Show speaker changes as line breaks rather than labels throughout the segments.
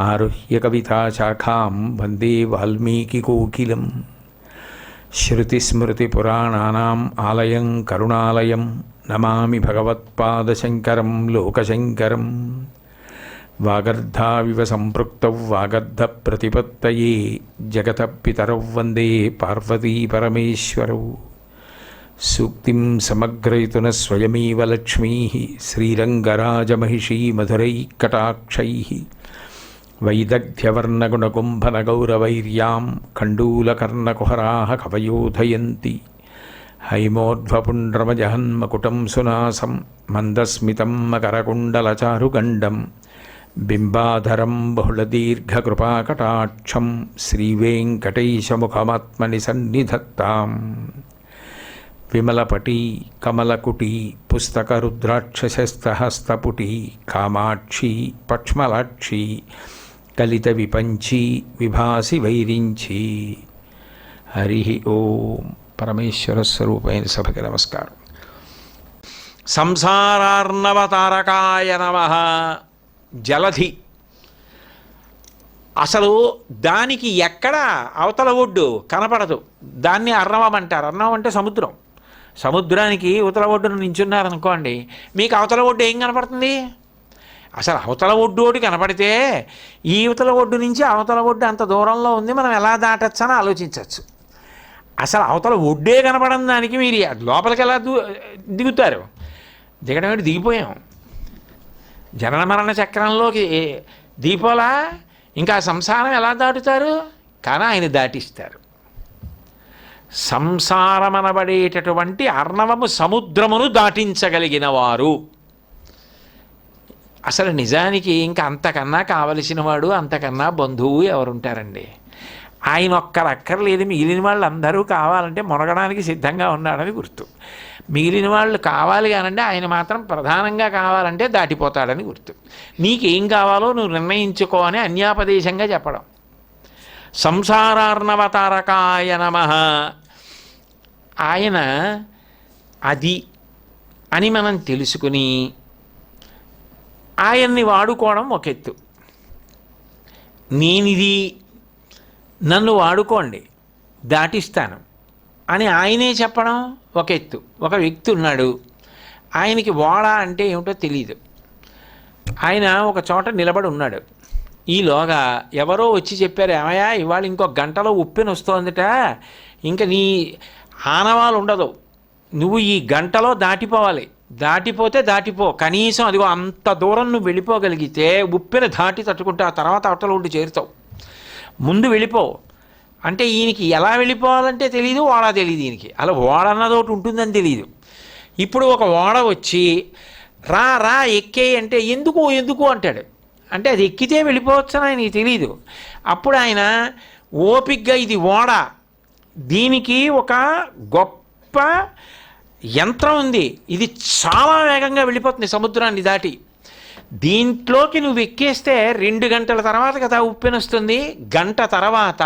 ఆరుహ్య కవితాశాఖాం వందే వాల్మీకికోకిలం శృతిస్మృతిపురాణానాం ఆలయం కరుణాలయం నమామి భగవత్పాదశంకరం లోకశంకరం వాగర్ధావివ సంపృక్త వాగర్ధ ప్రతిపత్తయే జగత పితరౌ వందే పార్వతీ పరమేశ్వరౌ సూక్తిం సమగ్రయతున స్వయమేవ లక్ష్మీ శ్రీరంగరాజమహిషీ మధురైకటాక్షై వైదగ్ధ్యవర్ణగుణకుంభనగౌరవైర్యాం ఖండూలకర్ణకుహరాः కవయోధయంతి హైమోర్ధ్వపుండ్రమజహన్మకుటం సునాసం మందస్మితం మకరకుండలచారుగండం బింబాధరం బహుళదీర్ఘకృపాకటాక్షం శ్రీవేంకటేశముఖమాత్మని సన్నిధత్తాం విమలపటి కమలకుటి పుస్తకరుద్రాక్షశస్తహస్తపుటి కామాక్షి పక్ష్మలాక్షి కలిత విపంచి విభాసి వైరించి. హరి ఓం పరమేశ్వర స్వరూపైన సభకి నమస్కారం. సంసారార్ణవతారకాయ నమ. జలధి. అసలు దానికి ఎక్కడ అవతల ఒడ్డు కనపడదు. దాన్ని అర్ణవం అంటారు. అర్ణవం అంటే సముద్రం. సముద్రానికి అవతల ఒడ్డును నించున్నారనుకోండి మీకు అవతల ఒడ్డు ఏం కనపడుతుంది? అసలు అవతల ఒడ్డు ఒకటి కనపడితే ఈ అవతల ఒడ్డు నుంచి అవతల ఒడ్డు అంత దూరంలో ఉంది మనం ఎలా దాటచ్చు అని ఆలోచించవచ్చు అసలు అవతల ఒడ్డే కనపడని దానికి మీరు లోపలికి ఎలా దూ దిగుతారు? దిగడం ఏంటి? దిగిపోయాం. జనన మరణ చక్రంలోకి దీపోలా? ఇంకా సంసారం ఎలా దాటుతారు? కానీ ఆయన దాటిస్తారు. సంసారమనబడేటటువంటి అర్ణవము సముద్రమును దాటించగలిగిన వారు. అసలు నిజానికి ఇంకా అంతకన్నా కావలసిన వాడు అంతకన్నా బంధువు ఎవరుంటారండి? ఆయన ఒక్కరు అక్కర్లేదు మిగిలిన వాళ్ళు అందరూ కావాలంటే మునగడానికి సిద్ధంగా ఉన్నాడని గుర్తు. మిగిలిన వాళ్ళు కావాలి కానంటే ఆయన మాత్రం ప్రధానంగా కావాలంటే దాటిపోతాడని గుర్తు. నీకేం కావాలో నువ్వు నిర్ణయించుకో అని అన్యాపదేశంగా చెప్పడం. సంసారార్ణవతారకాయ నమ. ఆయన అది అని మనం తెలుసుకుని ఆయన్ని వాడుకోవడం ఒక ఎత్తు. నేనిది నన్ను వాడుకోండి దాటిస్తాను అని ఆయనే చెప్పడం ఒక ఎత్తు. ఒక వ్యక్తి ఉన్నాడు ఆయనకి వాడ అంటే ఏమిటో తెలియదు ఆయన ఒక చోట నిలబడి ఉన్నాడు. ఈలోగా ఎవరో వచ్చి చెప్పారు ఏమయ్యా ఇవాళ ఇంకో గంటలో ఉప్పెన వస్తోందిట. ఇంకా నీ ఆనవాలు ఉండదు. నువ్వు ఈ గంటలో దాటిపోవాలి. దాటిపోతే దాటిపో. కనీసం అదిగో అంత దూరం నువ్వు వెళ్ళిపోగలిగితే ఉప్పెన దాటి తట్టుకుంటే ఆ తర్వాత అవతల ఉండి చేరుతావు. ముందు వెళ్ళిపో. అంటే ఈయనకి ఎలా వెళ్ళిపోవాలంటే తెలియదు ఓడ తెలియదు ఈయనకి. అలా ఓడ అన్నది ఒకటి ఉంటుందని తెలియదు ఇప్పుడు ఒక ఓడ వచ్చి రా రా ఎక్కే అంటే ఎందుకు ఎందుకు అంటాడు. అంటే అది ఎక్కితే వెళ్ళిపోవచ్చని ఆయనకి తెలియదు అప్పుడు ఆయన ఓపిగ్గా ఇది ఓడ దీనికి ఒక గొప్ప యంత్రం ఉంది. ఇది చాలా వేగంగా వెళ్ళిపోతుంది సముద్రాన్ని దాటి. దీంట్లోకి నువ్వు ఎక్కేస్తే రెండు గంటల తర్వాత కదా ఉప్పెన వస్తుంది. గంట తర్వాత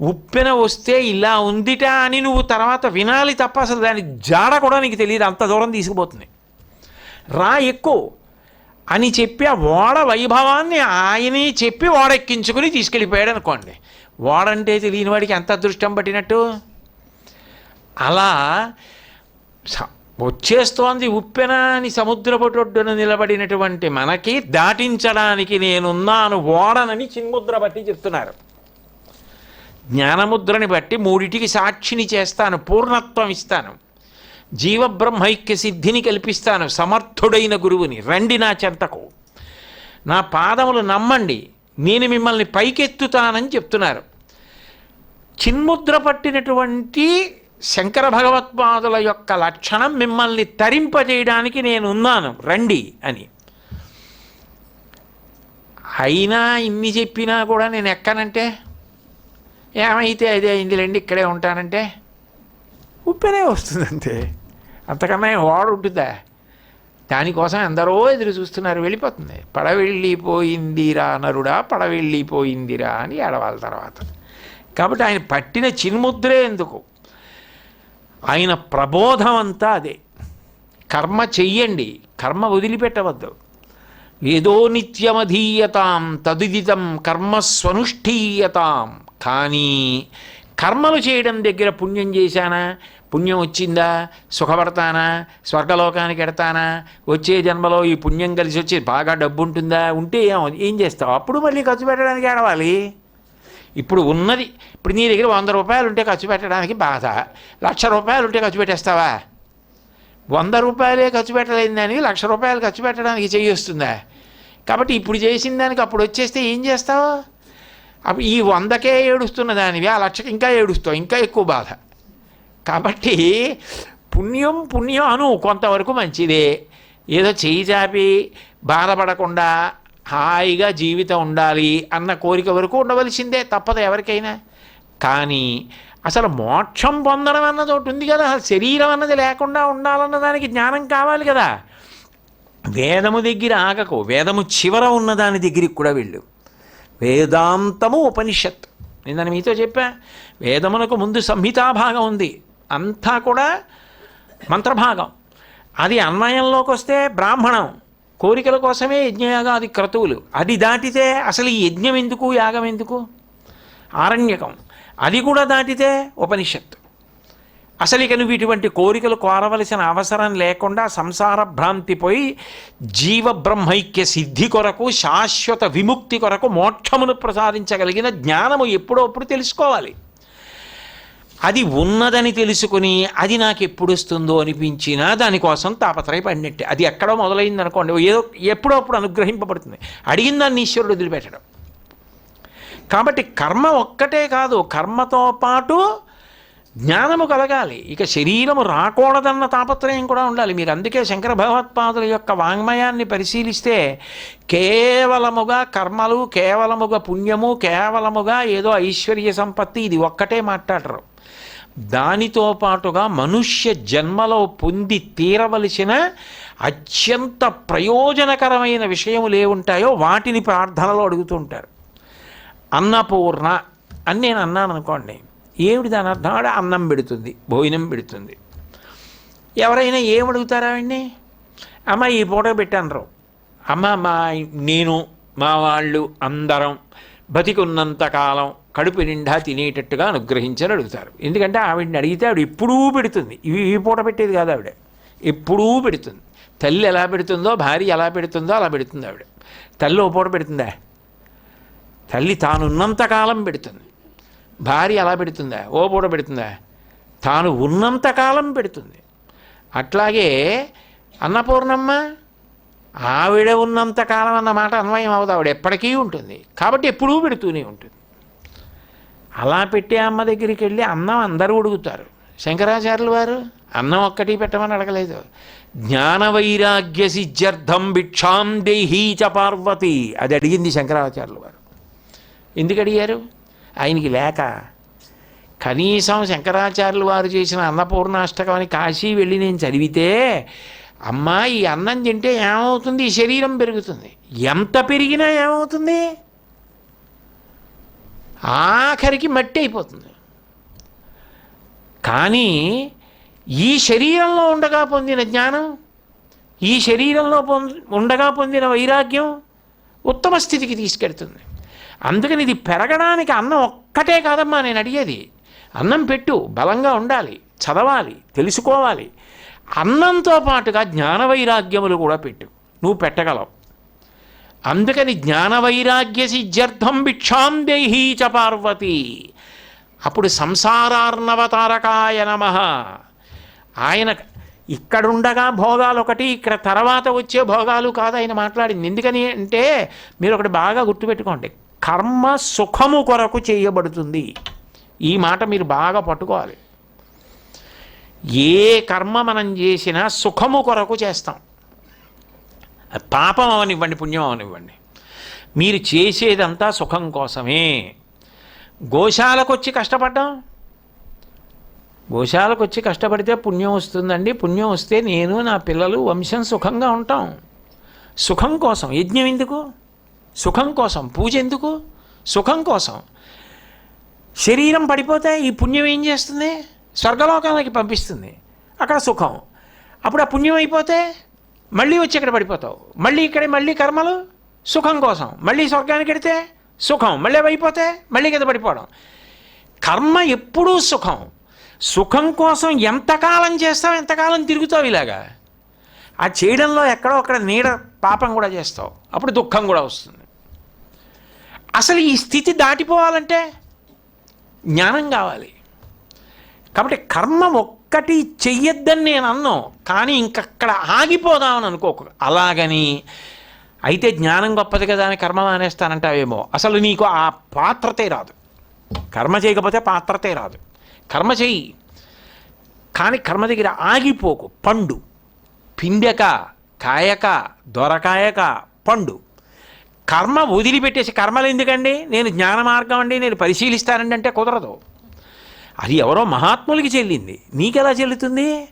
ఉప్పెన వస్తే ఇలా ఉందిటా అని నువ్వు తర్వాత వినాలి తప్ప అసలు దాని జాడ కూడా నీకు తెలియదు. అంత దూరం తీసుకుపోతుంది. రా ఎక్కువ అని చెప్పి ఆ ఓడ వైభవాన్ని ఆయనే చెప్పి ఓడెక్కించుకుని తీసుకెళ్ళిపోయాడు అనుకోండి. ఓడంటే తెలియని వాడికి ఎంత అదృష్టం పట్టినట్టు? అలా వచ్చేస్తోంది ఉప్పెనాని సముద్రపుటొడ్డున నిలబడినటువంటి మనకి దాటించడానికి నేనున్నాను ఓడనని చిన్ముద్ర బట్టి చెప్తున్నారు. జ్ఞానముద్రని బట్టి మూడిటికి సాక్షిని చేస్తాను పూర్ణత్వం ఇస్తాను. జీవబ్రహ్మైక్య సిద్ధిని కల్పిస్తాను సమర్థుడైన గురువుని రండి నా చెంతకు. నా పాదములు నమ్మండి నేను మిమ్మల్ని పైకెత్తుతానని చెప్తున్నారు. చిన్ముద్ర పట్టినటువంటి శంకర భగవత్పాదుల యొక్క లక్షణం మిమ్మల్ని తరింపజేయడానికి నేను ఉన్నాను రండి అని. అయినా ఇన్ని చెప్పినా కూడా నేను ఎక్కనంటే? ఏమైతే అదే అయిందిలేండి ఇక్కడే ఉంటానంటే? ఉప్పెనే వస్తుంది అంతే అంతకన్నా ఓడ ఉంటుందా? దానికోసం ఎందరో ఎదురు చూస్తున్నారు వెళ్ళిపోతుంది. పడవెళ్ళిపోయిందిరా నరుడా పడవెళ్ళిపోయిందిరా అని ఏడవాళ్ళ తర్వాత. కాబట్టి ఆయన పట్టిన చిన్ముద్రే ఎందుకు? ఆయన ప్రబోధం అంతా అదే. కర్మ చెయ్యండి కర్మ వదిలిపెట్టవద్దు. ఏదో నిత్యమధీయతాం తదుదితం కర్మ స్వనుష్ఠీయతాం. కానీ కర్మలు చేయడం దగ్గర పుణ్యం చేశానా? పుణ్యం వచ్చిందా? సుఖపడతానా? స్వర్గలోకానికి ఎడతానా? వచ్చే జన్మలో ఈ పుణ్యం కలిసి వచ్చి బాగా డబ్బు ఉంటుందా ఉంటే ఏం ఏం చేస్తావు? అప్పుడు మళ్ళీ ఖర్చు పెట్టడానికి ఏడవాలి? ఇప్పుడు ఉన్నది. ఇప్పుడు నీ దగ్గర వంద రూపాయలు ఉంటే ఖర్చు పెట్టడానికి బాధ. లక్ష రూపాయలు ఉంటే ఖర్చు పెట్టేస్తావా? వంద రూపాయలే ఖర్చు పెట్టలేని దానికి లక్ష రూపాయలు ఖర్చు పెట్టడానికి చేయొస్తుందా? వస్తుందా కాబట్టి ఇప్పుడు చేసిన దానికి అప్పుడు వచ్చేస్తే ఏం చేస్తావు? అప్పుడు ఈ వందకే ఏడుస్తున్న దానివి ఆ లక్షకి ఇంకా ఏడుస్తావు ఇంకా ఎక్కువ బాధ. కాబట్టి పుణ్యం పుణ్యం అను కొంతవరకు మంచిదే. ఏదో చేయి చాపి బాధపడకుండా హాయిగా జీవితం ఉండాలి అన్న కోరిక వరకు ఉండవలసిందే తప్పదు ఎవరికైనా. కానీ అసలు మోక్షం పొందడం అన్నది ఒకటి ఉంది కదా శరీరం అన్నది లేకుండా ఉండాలన్న దానికి జ్ఞానం కావాలి కదా. వేదము దగ్గర ఆగకు వేదము చివర ఉన్న దాని దగ్గరికి కూడా వెళ్ళు. వేదాంతము ఉపనిషత్. నేను మీతో చెప్పా వేదమునకు ముందు సంహితాభాగం ఉంది అంతా కూడా మంత్రభాగం. అది అన్వయంలోకి వస్తే బ్రాహ్మణం. కోరికల కోసమే యజ్ఞయాగాది క్రతువులు. అది దాటితే అసలు ఈ యజ్ఞం ఎందుకు యాగం ఎందుకు? ఆరణ్యకం. అది కూడా దాటితే ఉపనిషత్తు. అసలు ఇక నువ్వు ఇటువంటి కోరికలు కోరవలసిన అవసరం లేకుండా సంసార భ్రాంతి పోయి జీవబ్రహ్మైక్య సిద్ధి కొరకు శాశ్వత విముక్తి కొరకు మోక్షమును ప్రసాదించగలిగిన జ్ఞానము ఎప్పుడప్పుడు తెలుసుకోవాలి. అది ఉన్నదని తెలుసుకుని అది నాకు ఎప్పుడు వస్తుందో అనిపించినా దానికోసం తాపత్రయపడినట్టే. అది ఎక్కడో మొదలైంది అనుకోండి ఏదో ఎప్పుడో అప్పుడు అనుగ్రహింపబడుతుంది. అడిగిన దాన్ని ఈశ్వరుడు వదిలిపెట్టడం. కాబట్టి కర్మ ఒక్కటే కాదు కర్మతో పాటు జ్ఞానము కలగాలి. ఇక శరీరము రాకూడదన్న తాపత్రయం కూడా ఉండాలి. మీరు అందుకే శంకర భగవత్పాదుల యొక్క వాంగ్మయాన్ని పరిశీలిస్తే కేవలముగా కర్మలు కేవలముగా పుణ్యము కేవలముగా ఏదో ఐశ్వర్య సంపత్తి ఇది ఒక్కటే మాట్లాడరు. దానితో పాటుగా మనుష్య జన్మలో పొంది తీరవలసిన అత్యంత ప్రయోజనకరమైన విషయములు ఉంటాయో వాటిని ప్రార్థనలో అడుగుతుంటారు అన్నపూర్ణ అని నేను అన్నాను అనుకోండి ఏమిటి దాని అర్థం? ఆడ అన్నం పెడుతుంది భోజనం పెడుతుంది. ఎవరైనా ఏమడుగుతారా అండి అమ్మ ఈ పూట పెట్టాను అమ్మ మా నేను మా వాళ్ళు అందరం బతికున్నంత కాలం కడుపు నిండా తినేటట్టుగా అనుగ్రహించని అడుగుతారు. ఎందుకంటే ఆవిడని అడిగితే ఆవిడ ఎప్పుడూ పెడుతుంది. ఇవి ఈ పూట పెట్టేది కాదు ఆవిడ. ఎప్పుడూ పెడుతుంది. తల్లి ఎలా పెడుతుందో భార్య ఎలా పెడుతుందో అలా పెడుతుంది ఆవిడ. తల్లి ఓ పూట పెడుతుందా? తల్లి తానున్నంతకాలం పెడుతుంది. భార్య అలా పెడుతుందా? ఓ పూట పెడుతుందా? తాను ఉన్నంతకాలం పెడుతుంది. అట్లాగే అన్నపూర్ణమ్మ ఆవిడ ఉన్నంతకాలం అన్న మాట అన్వయం అవదు ఆవిడ ఎప్పటికీ ఉంటుంది. కాబట్టి ఎప్పుడూ పెడుతూనే ఉంటుంది. అలా పెట్టే అమ్మ దగ్గరికి వెళ్ళి అన్నం అందరూ ఉడుగుతారు. శంకరాచార్యులు వారు అన్నం ఒక్కటి పెట్టమని అడగలేదు. జ్ఞాన వైరాగ్య సిద్ధ్యర్థం భిక్షాం దేహీచ పార్వతి. అది అడిగింది శంకరాచార్యులు వారు. ఎందుకు అడిగారు? ఆయనకి లేక కనీసం శంకరాచార్యులు వారు చేసిన అన్నపూర్ణాష్టకం అని కాశీ వెళ్ళి నేను చదివితే అమ్మా ఈ అన్నం తింటే ఏమవుతుంది? ఈ శరీరం పెరుగుతుంది. ఎంత పెరిగినా ఏమవుతుంది? ఆఖరికి మట్టి అయిపోతుంది. కానీ ఈ శరీరంలో ఉండగా పొందిన జ్ఞానం ఈ శరీరంలో పొంది ఉండగా పొందిన వైరాగ్యం ఉత్తమ స్థితికి తీసుకెడుతుంది అందుకని ఇది పెరగడానికి అన్నం ఒక్కటే కాదమ్మా నేను అడిగేది. అన్నం పెట్టు బలంగా ఉండాలి చదవాలి తెలుసుకోవాలి. అన్నంతో పాటుగా జ్ఞానవైరాగ్యములు కూడా పెట్టు నువ్వు పెట్టగలవు. అందుకని జ్ఞానవైరాగ్య సిద్ధ్యర్థం భిక్షాం దేహీచ పార్వతి. అప్పుడు సంసారార్ణవతారకాయ నమ. ఆయన ఇక్కడుండగా భోగాలు ఒకటి ఇక్కడ తర్వాత వచ్చే భోగాలు కాదు ఆయన మాట్లాడింది. ఎందుకని అంటే మీరు ఒకటి బాగా గుర్తుపెట్టుకోండి. కర్మ సుఖము కొరకు చేయబడుతుంది. ఈ మాట మీరు బాగా పట్టుకోవాలి. ఏ కర్మ మనం చేసినా సుఖము కొరకు చేస్తాం. పాపం అవనివ్వండి పుణ్యం అవనివ్వండి. మీరు చేసేదంతా సుఖం కోసమే. గోశాలకు వచ్చి కష్టపడ్డాం. గోశాలకు వచ్చి కష్టపడితే పుణ్యం వస్తుందండి. పుణ్యం వస్తే నేను నా పిల్లలు వంశం సుఖంగా ఉంటాం. సుఖం కోసం. యజ్ఞం ఎందుకు? సుఖం కోసం. పూజ ఎందుకు? సుఖం కోసం. శరీరం పడిపోతే ఈ పుణ్యం ఏం చేస్తుంది? స్వర్గలోకాలకి పంపిస్తుంది. అక్కడ సుఖం. అప్పుడు ఆ పుణ్యం అయిపోతే మళ్ళీ వచ్చి ఇక్కడ పడిపోతావు. మళ్ళీ ఇక్కడ మళ్ళీ కర్మలు? సుఖం కోసం. మళ్ళీ స్వర్గానికి వెడితే సుఖం. మళ్ళీ అయిపోతే మళ్ళీ కింద పడిపోవడం. కర్మ ఎప్పుడూ సుఖం. సుఖం కోసం ఎంతకాలం చేస్తావు ఎంతకాలం తిరుగుతావు ఇలాగా? ఆ చేయడంలో ఎక్కడో అక్కడ నీడ పాపం కూడా చేస్తావు. అప్పుడు దుఃఖం కూడా వస్తుంది. అసలు ఈ స్థితి దాటిపోవాలంటే జ్ఞానం కావాలి. కాబట్టి కర్మ ఒక్కటి చెయ్యొద్దని నేను అన్నాను కానీ ఇంకక్కడ ఆగిపోదామని అనుకోకు అలాగని అయితే జ్ఞానం గొప్పది కదా అని కర్మ మానేస్తానంటావేమో. అసలు నీకు ఆ పాత్రతే రాదు. కర్మ చేయకపోతే పాత్రతే రాదు. కర్మ చెయ్యి. కానీ కర్మ దగ్గర ఆగిపోకు పండు. పిండెక కాయక దొరకాయక పండు. కర్మ వదిలిపెట్టేసి కర్మలు ఎందుకండి? నేను జ్ఞాన మార్గం అండి నేను పరిశీలిస్తానండి అంటే కుదరదు. అది ఎవరో మహాత్ములకి చెల్లింది. నీకెలా చెల్లుతుంది?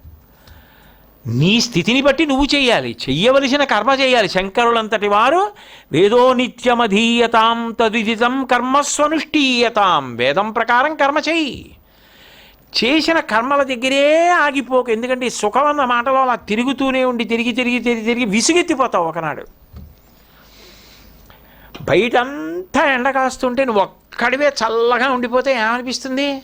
నీ స్థితిని బట్టి నువ్వు చేయాలి చెయ్యవలసిన కర్మ చేయాలి శంకరులంతటి వారు వేదో నిత్యమధీయతాం తదిదితం కర్మస్వనుష్ఠీయతాం. వేదం ప్రకారం కర్మ చెయ్యి. చేసిన కర్మల దగ్గరే ఆగిపోకు. ఎందుకంటే సుఖం అన్న మాటలో అలా తిరుగుతూనే ఉండి తిరిగి తిరిగి తిరిగి తిరిగి విసుగెత్తిపోతావు ఒకనాడు. బయటంతా ఎండ కాస్తుంటే నువ్వు ఒక్కడివే చల్లగా ఉండిపోతే ఏమనిపిస్తుంది?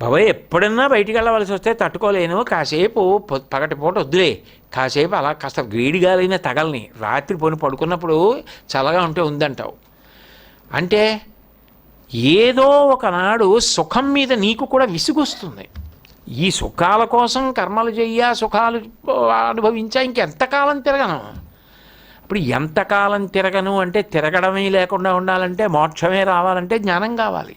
బాబాయ్ ఎప్పుడన్నా బయటికి వెళ్ళవలసి వస్తే తట్టుకోలేను. కాసేపు పగటిపూట వద్దులే. కాసేపు అలా కాస్త వేడిగాలైనా తగలని. రాత్రి పోని పడుకున్నప్పుడు చల్లగా ఉంటే ఉందంటావు. అంటే ఏదో ఒకనాడు సుఖం మీద నీకు కూడా విసుగొస్తుంది. ఈ సుఖాల కోసం కర్మలు చెయ్యా సుఖాలు అనుభవించా ఇంకెంతకాలం తిరగను? ఇప్పుడు ఎంతకాలం తిరగను అంటే తిరగడమే లేకుండా ఉండాలంటే మోక్షమే రావాలంటే జ్ఞానం కావాలి.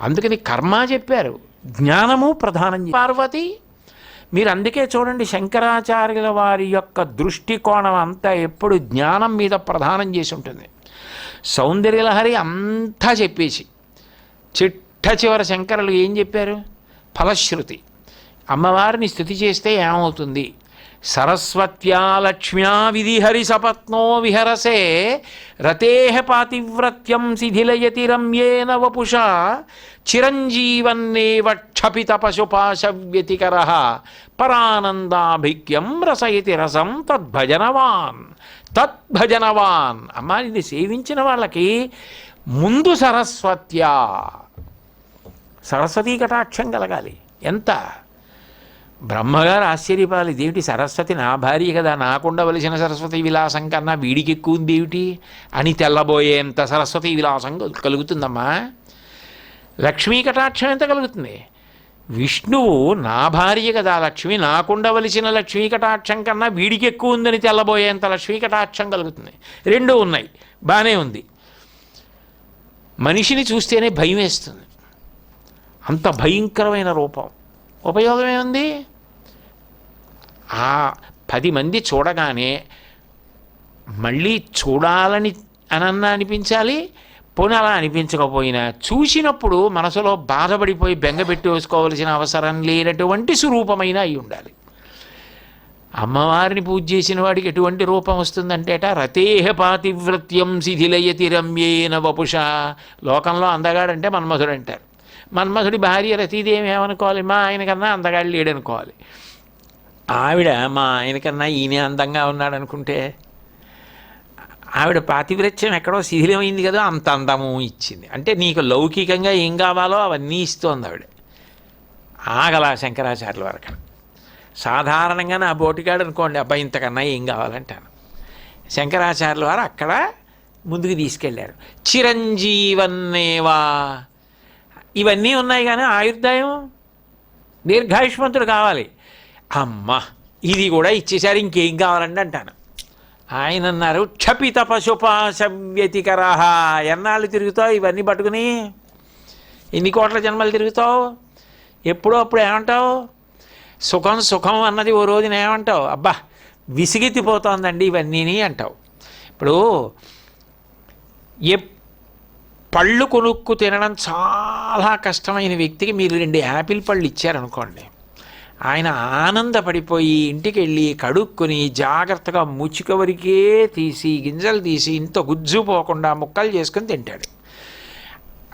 అందుకని కర్మ చెప్పారు. జ్ఞానము ప్రధానం పార్వతి మీరు అందుకే చూడండి శంకరాచార్యుల వారి యొక్క దృష్టికోణం అంతా ఎప్పుడు జ్ఞానం మీద ప్రధానం చేసి ఉంటుంది. సౌందర్యలహరి అంతా చెప్పేసి చిట్ట చివర శంకరులు ఏం చెప్పారు? ఫలశ్రుతి. అమ్మవారిని స్థుతి చేస్తే ఏమవుతుంది? సరస్వత్యా లక్ష్మ్యా విధిహరి సపత్నో విహరసే రతేహ పాతివ్రత్యం శిథిలయతి రమ్యేన వపుష చిరంజీవన్నేవ క్షపిత పశుపాశవ్యతికర పరానందాభిక్యం రసయతి రసం తద్భజనవాన్ తద్భజనవాన్. అమ్మా ఇది సేవించిన వాళ్ళకి ముందు సరస్వత్యా సరస్వతీ కటాక్షం కలగాలి. ఎంత? బ్రహ్మగారు ఆశ్చర్యపాలి. ఇదేమిటి సరస్వతి నా భార్య కదా? నాకుండవలసిన సరస్వతి విలాసం కన్నా వీడికి ఎక్కువ ఉంది ఏమిటి? అని తెల్లబోయేంత సరస్వతి విలాసం కలుగుతుందమ్మా. లక్ష్మీ కటాక్షం ఎంత కలుగుతుంది? విష్ణువు నా భార్య కదా లక్ష్మి నాకుండవలసిన లక్ష్మీ కటాక్షం కన్నా వీడికి ఎక్కువ ఉందని తెల్లబోయేంత లక్ష్మీ కటాక్షం కలుగుతుంది. రెండు ఉన్నాయి. బాగానే ఉంది. మనిషిని చూస్తేనే భయం వేస్తుంది. అంత భయంకరమైన రూపం. ఉపయోగం ఏముంది? ఆ పది మంది చూడగానే మళ్ళీ చూడాలని అనన్నా అనిపించాలి పోనీ అలా అనిపించకపోయినా చూసినప్పుడు మనసులో బాధపడిపోయి బెంగపెట్టి వేసుకోవలసిన అవసరం లేనటువంటి స్వరూపమైన అయి ఉండాలి. అమ్మవారిని పూజ చేసిన వాడికి ఎటువంటి రూపం వస్తుందంటేట రతేహ పాతివ్రత్యం శిథిలయతి రమ్యేన వపుష. లోకంలో అందగాడంటే మన్మధుడు అంటారు మన్మధుడి భార్య రతీదేవి ఏమనుకోవాలి? మా ఆయన కన్నా అందగాడు లేడనుకోవాలి. ఆవిడ మా ఆయనకన్నా ఈయనే ఈయన అందంగా ఉన్నాడు అనుకుంటే ఆవిడ పాతివ్రత్యం ఎక్కడో శిథిలమైంది కదా అంత అందము ఇచ్చింది. అంటే నీకు లౌకికంగా ఏం కావాలో అవన్నీ ఇస్తోంది ఆవిడ. ఆగలా శంకరాచార్యుల వరకు సాధారణంగా నా బోటిగాడు అనుకోండి అబ్బాయి ఇంతకన్నా ఏం కావాలంటాను. శంకరాచార్యుల వారు అక్కడ ముందుకు తీసుకెళ్ళారు చిరంజీవన్నేవా? ఇవన్నీ ఉన్నాయి కానీ ఆయుర్దాయం దీర్ఘాయుష్మంతుడు కావాలి. అమ్మ ఇది కూడా ఇచ్చేసారు ఇంకేం కావాలండి అంటాను. ఆయన అన్నారు క్షపిత పశుపాశవ్యతికరహ ఎన్నాళ్ళు తిరుగుతావు ఇవన్నీ పట్టుకుని? ఎన్ని కోట్ల జన్మలు తిరుగుతావు? ఎప్పుడో అప్పుడు ఏమంటావు? సుఖం సుఖం అన్నది ఓ రోజున ఏమంటావు? అబ్బా విసిగెత్తిపోతోందండి ఇవన్నీ అంటావు. ఇప్పుడు ఎప్ పళ్ళు కొనుక్కు తినడం చాలా కష్టమైన వ్యక్తికి మీరు రెండు యాపిల్ పళ్ళు ఇచ్చారనుకోండి. ఆయన ఆనందపడిపోయి ఇంటికి వెళ్ళి కడుక్కొని జాగ్రత్తగా ముచ్చుక వరకే తీసి గింజలు తీసి ఇంత గుజ్జు పోకుండా ముక్కలు చేసుకొని తింటాడు.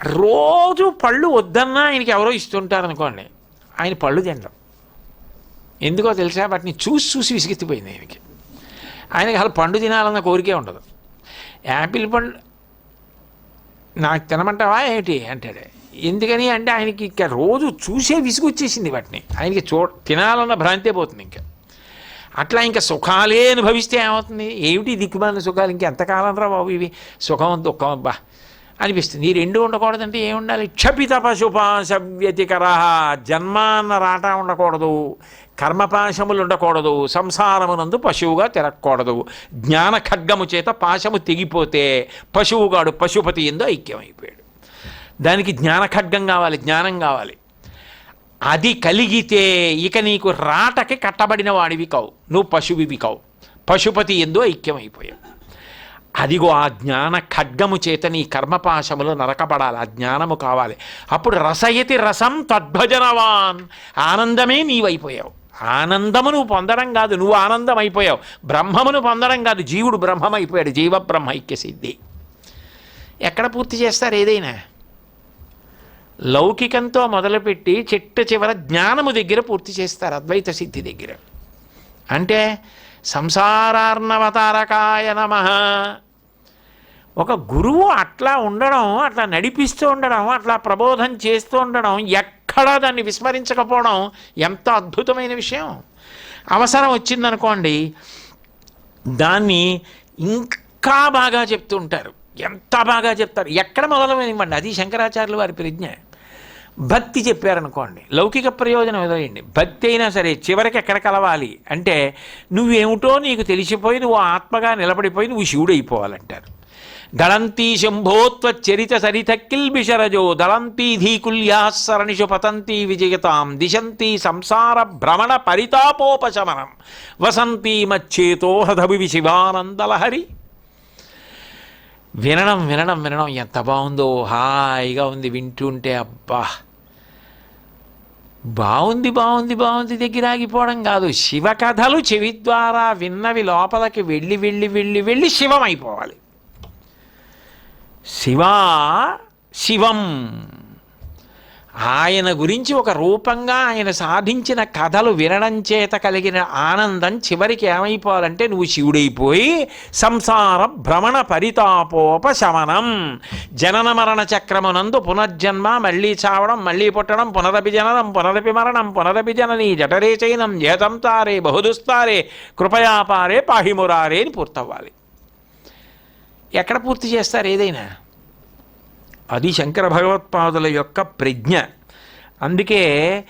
రోజు పళ్ళు వద్దన్నా ఆయనకి ఎవరో ఇస్తుంటారు అనుకోండి ఆయన పళ్ళు తినడం ఎందుకో తెలుసా? వాటిని చూసి చూసి విసిగెత్తిపోయింది ఆయనకి. ఆయనకి అసలు పండు తినాలన్న కోరికే ఉండదు. యాపిల్ పండు నాకు తినమంటావా ఏంటి? అంటాడు. ఎందుకని అంటే ఆయనకి ఇంకా రోజు చూసే విసుగొచ్చేసింది వాటిని. ఆయనకి చూ తినాలన్న భ్రాంతే పోతుంది ఇంకా. అట్లా ఇంకా సుఖాలే అనుభవిస్తే ఏమవుతుంది? ఏమిటి దిక్కుమాలిన సుఖాలు? ఇంకా ఎంతకాలం రా బాబు ఇవి? సుఖం దుఃఖం అబ్బా అనిపిస్తుంది. ఈ రెండు ఉండకూడదంటే ఏముండాలి క్షపిత పశుపాశ వ్యతికర జన్మాన్న రాట ఉండకూడదు. కర్మపాశములు ఉండకూడదు. సంసారమునందు పశువుగా తిరగకూడదు. జ్ఞాన ఖడ్గము చేత పాశము తెగిపోతే పశువుగాడు పశుపతి ఎందు ఐక్యమైపోయాడు. దానికి జ్ఞాన ఖడ్గం కావాలి జ్ఞానం కావాలి. అది కలిగితే ఇక నీకు రాటకి కట్టబడిన వాడివి కావు నువ్వు పశువివి కావు. పశుపతి ఎందు ఐక్యమైపోయావు. అదిగో ఆ జ్ఞాన ఖడ్గము చేత నీ కర్మపాశములు నరకబడాలి ఆ జ్ఞానము కావాలి. అప్పుడు రసయతి రసం తద్భజనవాన్. ఆనందమే నీవైపోయావు. ఆనందము నువ్వు పొందడం కాదు నువ్వు ఆనందం అయిపోయావు బ్రహ్మమును పొందడం కాదు జీవుడు బ్రహ్మమైపోయాడు జీవ బ్రహ్మ ఐక్య సిద్ధి ఎక్కడ పూర్తి చేస్తారు ఏదైనా? లౌకికంతో మొదలుపెట్టి చిట్ట చివర జ్ఞానము దగ్గర పూర్తి చేస్తారు అద్వైత సిద్ధి దగ్గర. అంటే సంసారార్ణవతారకాయ నమ. ఒక గురువు అట్లా ఉండడం అట్లా నడిపిస్తూ ఉండడం అట్లా ప్రబోధం చేస్తూ ఉండడం ఎక్కడా దాన్ని విస్మరించకపోవడం ఎంత అద్భుతమైన విషయం. అవసరం వచ్చిందనుకోండి దాన్ని ఇంకా బాగా చెప్తూ ఉంటారు. ఎంత బాగా చెప్తారు? ఎక్కడ మొదలవనివ్వండి అది శంకరాచార్యులు వారి ప్రజ్ఞ. భక్తి చెప్పారనుకోండి లౌకిక ప్రయోజనం వదిలేయండి భక్తి అయినా సరే చివరికి ఎక్కడ కలవాలి? అంటే నువ్వేమిటో నీకు తెలిసిపోయి నువ్వు ఆత్మగా నిలబడిపోయి నువ్వు శివుడైపోవాలంటారు. దళంతీ శంభోత్వ చరిత సరిత బిషరజో దళంతీ ధీకుల్యాసరణిషు పతంతి విజయతాం దిశంతి సంసార భ్రమణ పరితాపోపశమనం వసంతి మచ్చేతో హృదభి శివానందలహరి. వినడం వినడం వినడం ఎంత బాగుందో హాయిగా ఉంది వింటుంటే అబ్బా! బాగుంది బాగుంది బాగుంది దగ్గర ఆగిపోవడం కాదు. శివ కథలు చెవి ద్వారా విన్నవి లోపలికి వెళ్ళి వెళ్ళి వెళ్ళి వెళ్ళి శివం అయిపోవాలి శివా శివం. ఆయన గురించి ఒక రూపంగా ఆయన సాధించిన కథలు వినడం చేత కలిగిన ఆనందం చివరికి ఏమైపోవాలంటే నువ్వు శివుడైపోయి సంసార భ్రమణ పరితాపోపశమనం. జనన మరణ చక్రమునందు పునర్జన్మ మళ్ళీ చావడం మళ్ళీ పుట్టడం పునరపి జననం పునరపి మరణం పునరపి జనని జఠరే చైనం జేతం తారే బహుదుస్తారే కృపయాపారే పాహిమురారే అని పూర్తవ్వాలి. ఎక్కడ పూర్తి చేస్తారు ఏదైనా? అది శంకర భగవత్పాదుల యొక్క ప్రజ్ఞ. అందుకే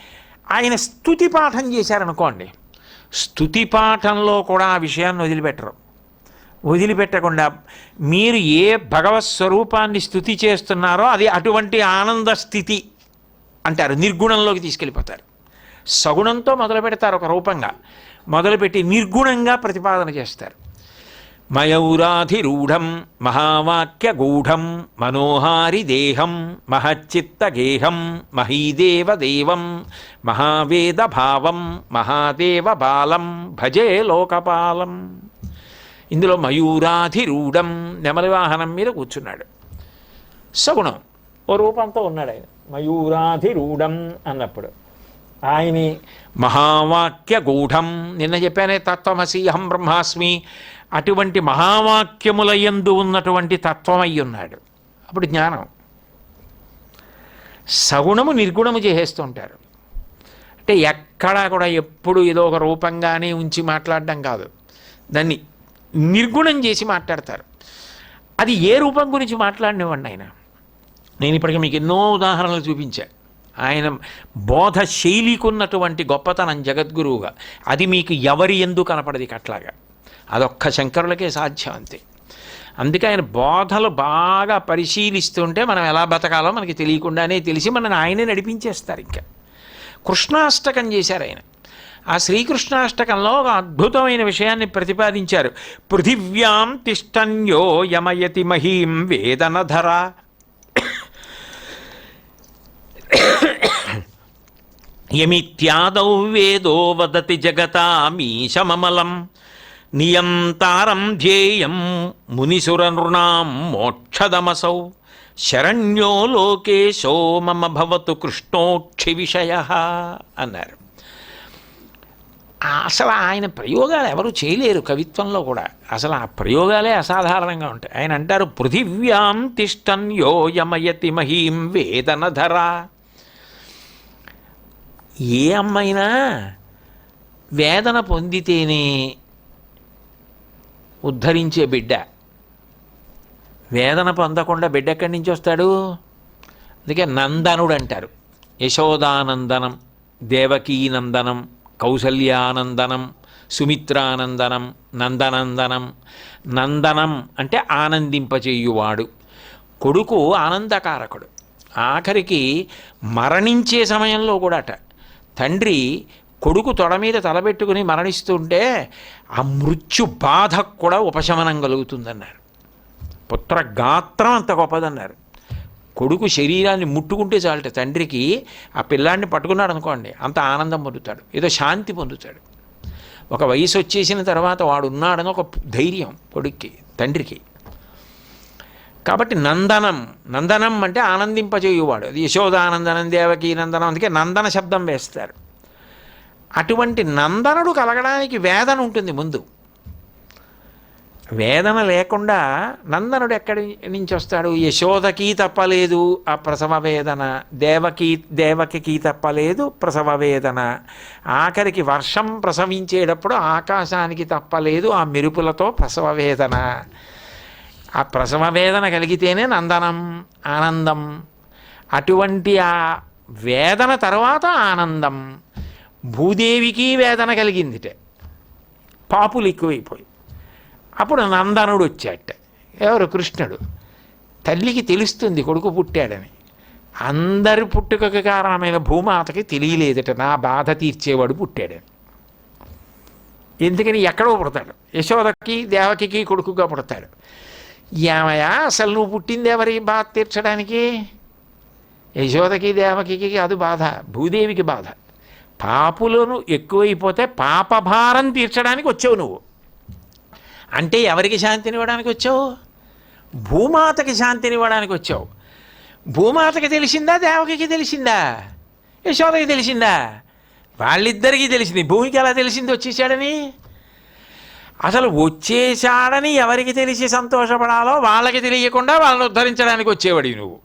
ఆయన స్థుతి పాఠం చేశారనుకోండి. స్థుతి పాఠంలో కూడా ఆ విషయాన్ని వదిలిపెట్టరు. వదిలిపెట్టకుండా మీరు ఏ భగవత్ స్వరూపాన్ని స్థుతి చేస్తున్నారో అది అటువంటి ఆనంద స్థితి అంటారు. నిర్గుణంలోకి తీసుకెళ్ళిపోతారు. సగుణంతో మొదలు పెడతారు ఒక రూపంగా. మొదలుపెట్టి నిర్గుణంగా ప్రతిపాదన చేస్తారు. మయూరాధిరూఢం మహావాక్యగూఢం మనోహారి దేహం మహచ్చిత్తగేహం మహీదేవదేవం దేవం మహాదేవబాలం మహాదేవ బాలం భజే లోకపాలం ఇందులో మయూరాధిరూఢం నెమలి వాహనం మీద కూర్చున్నాడు. సగుణం ఓ రూపంతో ఉన్నాడు ఆయన. మయూరాధిరూఢం అన్నప్పుడు ఆయని మహావాక్య గూఢం నిన్న చెప్పానే తత్వమసి అహం బ్రహ్మాస్మి అటువంటి మహావాక్యములయందు ఉన్నటువంటి తత్వమై ఉన్నాడు. అప్పుడు జ్ఞానం. సగుణము నిర్గుణము చేసేస్తుంటారు. అంటే ఎక్కడా కూడా ఎప్పుడు ఏదో ఒక రూపంగానే ఉంచి మాట్లాడడం కాదు. దాన్ని నిర్గుణం చేసి మాట్లాడతారు. అది ఏ రూపం గురించి మాట్లాడినివ్వండి ఆయన నేను ఇప్పటికీ మీకు ఎన్నో ఉదాహరణలు చూపించా. ఆయన బోధ శైలికున్నటువంటి గొప్పతనం జగద్గురువుగా. అది మీకు ఎవరి ఎందు కనపడది అట్లాగా అదొక్క శంకరులకే సాధ్యం అంతే అందుకే ఆయన బోధలు బాగా పరిశీలిస్తుంటే మనం ఎలా బతకాలో మనకి తెలియకుండానే తెలిసి మనని ఆయనే నడిపించేస్తారు ఇంకా. కృష్ణాష్టకం చేశారు ఆయన. ఆ శ్రీకృష్ణాష్టకంలో ఒక అద్భుతమైన విషయాన్ని ప్రతిపాదించారు. పృథివ్యాం తిష్టన్యో యమయతి మహీం వేదనధర. యమిత్యాదౌ వేదో వదతి జగతామీశమలం నియంతారం ధ్యేయం మునిసురనృణాం మోక్షదమసౌ. శరణ్యో లోకేశో మమ భవతు కృష్ణోక్షి విషయ అన్నారు. అసలు ఆయన ప్రయోగాలు ఎవరు చేయలేరు కవిత్వంలో కూడా. అసలు ఆ ప్రయోగాలే అసాధారణంగా ఉంటాయి. ఆయన అంటారు పృథివ్యాం తిష్టన్ యోయమయతి మహీం వేదనధర. ఏ అమ్మైనా వేదన పొందితేనే ఉద్ధరించే బిడ్డ. వేదన పొందకుండా బిడ్డ ఎక్కడి నుంచి వస్తాడు? అందుకే నందనుడు అంటారు యశోదానందనం దేవకీనందనం కౌసల్యానందనం సుమిత్రానందనం నందనందనం. నందనం అంటే ఆనందింపచేయువాడు. కొడుకు ఆనందకారకుడు. ఆఖరికి మరణించే సమయంలో కూడా అట తండ్రి కొడుకు తొడ మీద తలబెట్టుకుని మరణిస్తుంటే ఆ మృత్యు బాధకు కూడా ఉపశమనం కలుగుతుందన్నారు. పుత్ర గాత్రం అంత గొప్పదన్నారు. కొడుకు శరీరాన్ని ముట్టుకుంటే చాలట తండ్రికి ఆ పిల్లాడిని పట్టుకున్నాడు అనుకోండి అంత ఆనందం పొందుతాడు ఏదో శాంతి పొందుతాడు. ఒక వయసు వచ్చేసిన తర్వాత వాడు ఉన్నాడని ఒక ధైర్యం కొడుక్కి తండ్రికి. కాబట్టి నందనం నందనం అంటే ఆనందింపజేయువాడు. అది యశోదానందనం దేవకీ నందనం అందుకే నందన శబ్దం వేస్తారు. అటువంటి నందనుడు కలగడానికి వేదన ఉంటుంది ముందు. వేదన లేకుండా నందనుడు ఎక్కడి నుంచి వస్తాడు? యశోదకి తప్పలేదు ఆ ప్రసవ వేదన. దేవకి దేవకి తప్పలేదు ప్రసవ వేదన. ఆఖరికి వర్షం ప్రసవించేటప్పుడు ఆకాశానికి తప్పలేదు ఆ మెరుపులతో ప్రసవ వేదన. ఆ ప్రసవ వేదన కలిగితేనే నందనం ఆనందం. అటువంటి ఆ వేదన తర్వాత ఆనందం. భూదేవికి వేదన కలిగిందిట. పాపులు ఎక్కువైపోయి. అప్పుడు నందనుడు వచ్చాట. ఎవరు? కృష్ణుడు. తల్లికి తెలుస్తుంది కొడుకు పుట్టాడని. అందరి పుట్టుకకు కారణమైన భూమాతకి తెలియలేదట. నా బాధ తీర్చేవాడు పుట్టాడని. ఎందుకని? ఎక్కడో పుడతాడు. యశోదకి దేవకికి కొడుకుగా పుడతాడు. ఏమయ్యా అసలు నువ్వు పుట్టింది ఎవరి బాధ తీర్చడానికి? యశోదకి దేవకికి అది బాధ. భూదేవికి బాధ. పాపులను ఎక్కువైపోతే పాపభారం తీర్చడానికి వచ్చావు నువ్వు. అంటే ఎవరికి శాంతినివ్వడానికి వచ్చావు? భూమాతకి శాంతినివ్వడానికి వచ్చావు. భూమాతకి తెలిసిందా దేవకి తెలిసిందా? యశోదకి తెలిసిందా? వాళ్ళిద్దరికీ తెలిసింది. భూమికి ఎలా తెలిసింది వచ్చేసాడని అసలు వచ్చేసాడని ఎవరికి తెలిసి సంతోషపడాలో వాళ్ళకి తెలియకుండా వాళ్ళని ఉద్ధరించడానికి వచ్చేవాడి నువ్వు.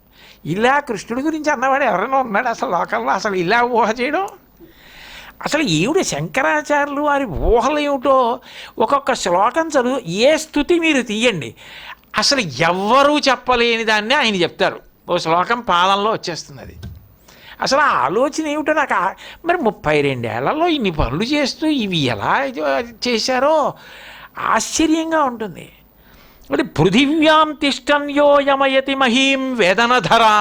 ఇలా కృష్ణుడి గురించి అన్నవాడు ఎవరైనా ఉన్నాడు అసలు లోకంలో? అసలు ఇలా ఊహ చేయడం? అసలు ఈవిడ శంకరాచార్యులు వారి ఊహలు ఏమిటో ఒక్కొక్క శ్లోకం చదువు ఏ స్థుతి మీరు తీయండి. అసలు ఎవ్వరూ చెప్పలేని దాన్ని ఆయన చెప్తారు. ఓ శ్లోకం పాలనలో వచ్చేస్తుంది అది అసలు ఆ ఆలోచన ఏమిటో నాకు మరి ముప్పై రెండేళ్ళలో ఇన్ని పనులు చేస్తూ ఇవి ఎలా చేశారో ఆశ్చర్యంగా ఉంటుంది. అంటే పృథివ్యాం తిష్టం యో యమయతి మహీం వేదనధరా.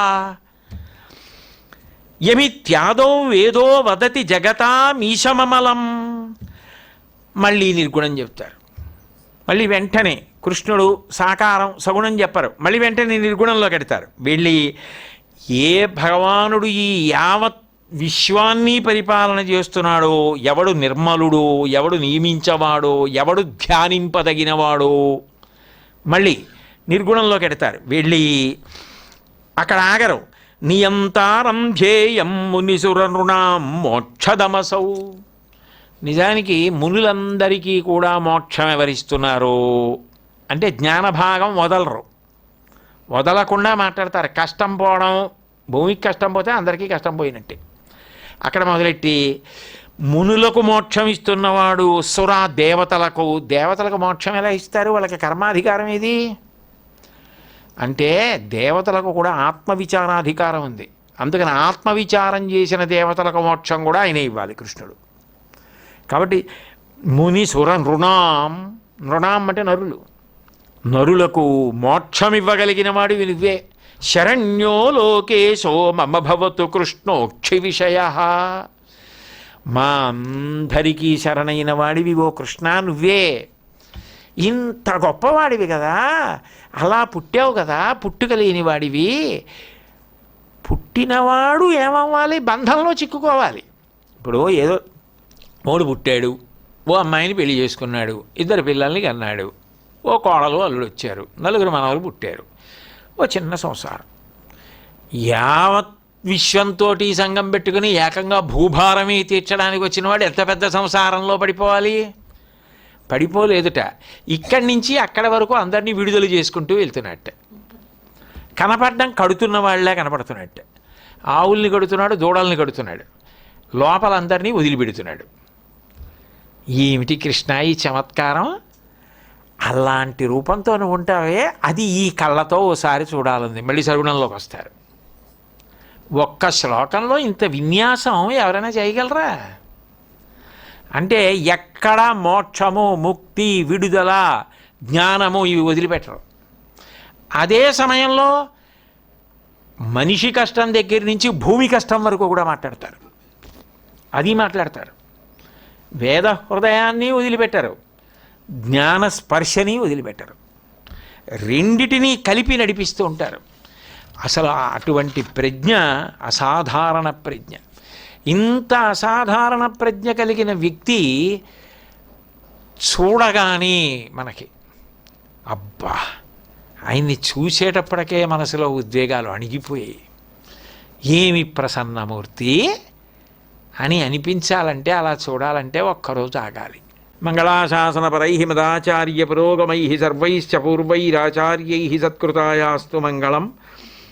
యమిత్యాదో వేదో వదతి జగతామీశమమలం. మళ్ళీ నిర్గుణం చెప్తారు. మళ్ళీ వెంటనే కృష్ణుడు సాకారం సగుణం చెప్పరు. మళ్ళీ వెంటనే నిర్గుణంలో కడతారు. వెళ్ళి ఏ భగవానుడు ఈ యావత్ విశ్వాన్ని పరిపాలన చేస్తున్నాడో ఎవడు నిర్మలుడు ఎవడు నియమించవాడో ఎవడు ధ్యానింపదగినవాడో మళ్ళీ నిర్గుణంలో కడతారు. వెళ్ళి అక్కడ ఆగరు. నియంతారం ధ్యేయం మునిసురనృణాం మోక్షదమసౌ. నిజానికి మునులందరికీ కూడా మోక్షం ఎవరిస్తున్నారు అంటే జ్ఞానభాగం వదలరు. వదలకుండా మాట్లాడతారు. కష్టం పోవడం భూమికి కష్టం పోతే అందరికీ కష్టం పోయినట్టే. అక్కడ మొదలెట్టి మునులకు మోక్షం ఇస్తున్నవాడు సురా దేవతలకు దేవతలకు మోక్షం ఎలా ఇస్తారు? వాళ్ళకి కర్మాధికారం ఇది అంటే దేవతలకు కూడా ఆత్మవిచారాధికారం ఉంది. అందుకని ఆత్మవిచారం చేసిన దేవతలకు మోక్షం కూడా ఆయన ఇవ్వాలి కృష్ణుడు. కాబట్టి ముని సుర నృణాం నృణాం అంటే నరులు. నరులకు మోక్షం ఇవ్వగలిగిన వాడు నువ్వే శరణ్యో లోకేశో మమ భవతు కృష్ణోక్షి విషయ. మా అందరికీ శరణైన వాడివి ఓ కృష్ణ నువ్వే. ఇంత గొప్పవాడివి కదా అలా పుట్టావు కదా పుట్టుకలేని వాడివి. పుట్టినవాడు ఏమవ్వాలి? బంధంలో చిక్కుకోవాలి. ఇప్పుడు ఏదో ఓడు పుట్టాడు ఓ అమ్మాయిని పెళ్ళి చేసుకున్నాడు ఇద్దరు పిల్లల్ని కన్నాడు ఓ కోడలు అల్లుడు వచ్చారు నలుగురు మనవలు పుట్టారు ఓ చిన్న సంసారం. యావత్ విశ్వంతో సంఘం పెట్టుకుని ఏకంగా భూభారమే తీర్చడానికి వచ్చిన వాడు ఎంత పెద్ద సంసారంలో పడిపోవాలి? పడిపోలేదుట. ఇక్కడి నుంచి అక్కడి వరకు అందరినీ విడుదల చేసుకుంటూ వెళ్తున్నట్ట. కనపడడం కడుతున్న వాళ్ళే కనపడుతున్నట్ట. ఆవుల్ని కడుతున్నాడు దూడల్ని కడుతున్నాడు. లోపల అందరినీ వదిలిపెడుతున్నాడు. ఏమిటి కృష్ణ ఈ చమత్కారం? అలాంటి రూపంతో ఉంటావే? అది ఈ కళ్ళతో ఓసారి చూడాలంది. మళ్ళీ సరుగుణంలోకి వస్తారు. ఒక్క శ్లోకంలో ఇంత విన్యాసం ఎవరైనా చేయగలరా? అంటే ఎక్కడ మోక్షము ముక్తి విడుదల జ్ఞానము ఇవి వదిలిపెట్టరు. అదే సమయంలో మనిషి కష్టం దగ్గర నుంచి భూమి కష్టం వరకు కూడా మాట్లాడతారు. అది మాట్లాడతారు. వేద హృదయాన్ని వదిలిపెట్టరు. జ్ఞాన స్పర్శని వదిలిపెట్టరు. రెండిటినీ కలిపి నడిపిస్తూ ఉంటారు. అసలు అటువంటి ప్రజ్ఞ అసాధారణ ప్రజ్ఞ. ఇంత అసాధారణ ప్రజ్ఞ కలిగిన వ్యక్తి చూడగానే మనకి అబ్బా ఆయన్ని చూసేటప్పటికే మనసులో ఉద్వేగాలు అణిగిపోయాయి. ఏమి ప్రసన్నమూర్తి అని అనిపించాలంటే అలా చూడాలంటే ఒక్కరోజు ఆగాలి. మంగళాశాసనపరై మదాచార్య పురోగమై సర్వైశ్చ పూర్వైరాచార్యై సత్కృతాయాస్తు మంగళం.